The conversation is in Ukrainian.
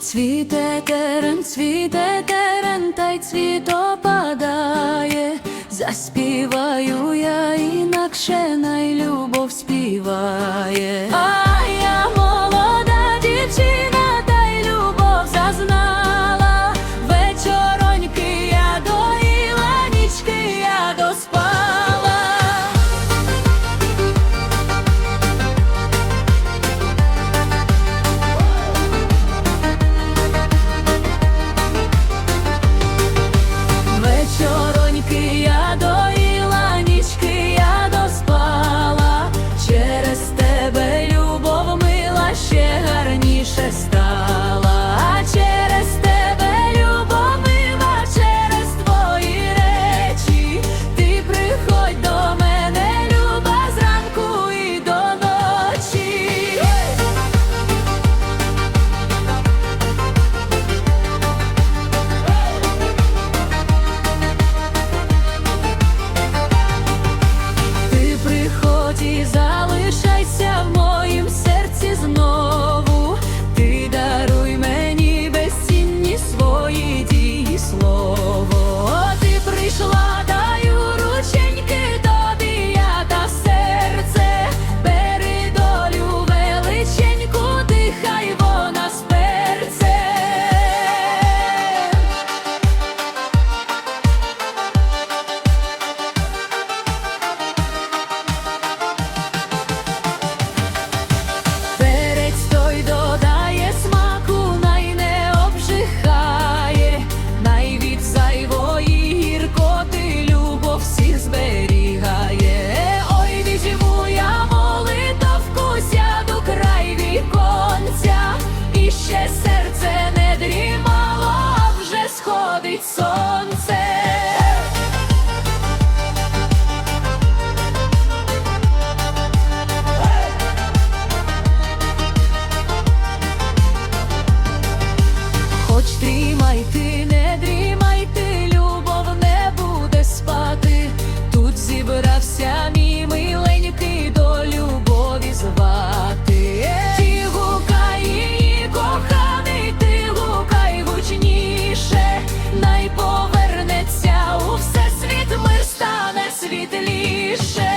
Цвіте терен, цвіте терен, та й цвіт опадає, заспіваю я інакше най любов співає. ще серце не дрімало, вже сходить сонце. Хоч тримай ти. жителі.